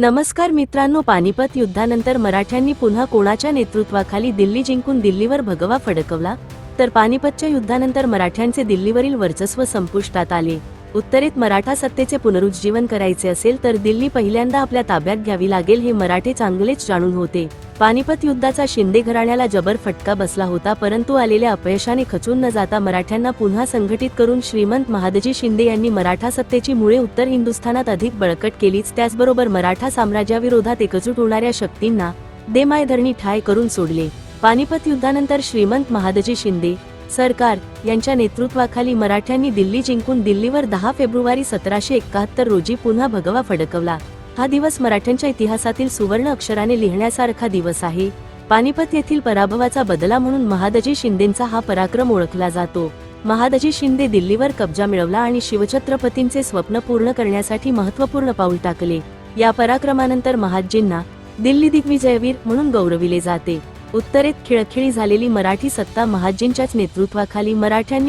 नमस्कार मित्रांनो पानिपत युद्धानंतर मराठ्यांनी पुन्हा कोणाच्या नेतृत्वाखाली दिल्ली जिंकून दिल्लीवर भगवा फडकवला? तर पानिपतच्या युद्धानंतर मराठ्यांचे दिल्लीवरील वर्चस्व संपुष्टात आले. उत्तरेत मराठा सत्तेचे पुनरुज्जीवन करायचे असेल तर दिल्ली पहिल्यांदा आपल्या ताब्यात घ्यावी लागेल हे मराठे चांगलेच जाणून होते. पानिपत युद्धाचा शिंदे घराण्याला जबर फटका बसला होता परंतु आलेल्या अपयशाने खचून न जाता मराठ्यांना पुन्हा संघटित करून श्रीमंत महादजी शिंदे यांनी मराठा सत्तेची मुळे उत्तर हिंदुस्थानात अधिक बळकट केलीच त्याचबरोबर मराठा साम्राज्याविरोधात एकजूट होणाऱ्या शक्तींना देमायधरणी ठाय करून सोडले. पानिपत युद्धानंतर श्रीमंत महादजी शिंदे सरकार यांच्या नेतृत्वाखाली मराठ्यांनी दिल्ली जिंकून दिल्लीवर दहा फेब्रुवारी सतराशे एकाहत्तर रोजी पुन्हा भगवा फडकवला. हा दिवस मराठ्यांच्या इतिहासातील सुवर्ण अक्षराने लिहिण्यासारखा दिवस आहे. पानिपत येथील पराभवाचा बदला म्हणून महादजी शिंदेचा हा पराक्रम ओळखला जातो. महादजी शिंदे दिल्लीवर कब्जा मिळवला आणि शिवछत्रपतींचे स्वप्न पूर्ण करण्यासाठी महत्त्वपूर्ण पाऊल टाकले. या पराक्रमानंतर महादजींना दिल्ली दिग्विजयवीर म्हणून गौरविले जाते. उत्तरेत खिळखिळी झालेली मराठी सत्ता महाजींच्याच नेतृत्वाखाली मराठ्यांनी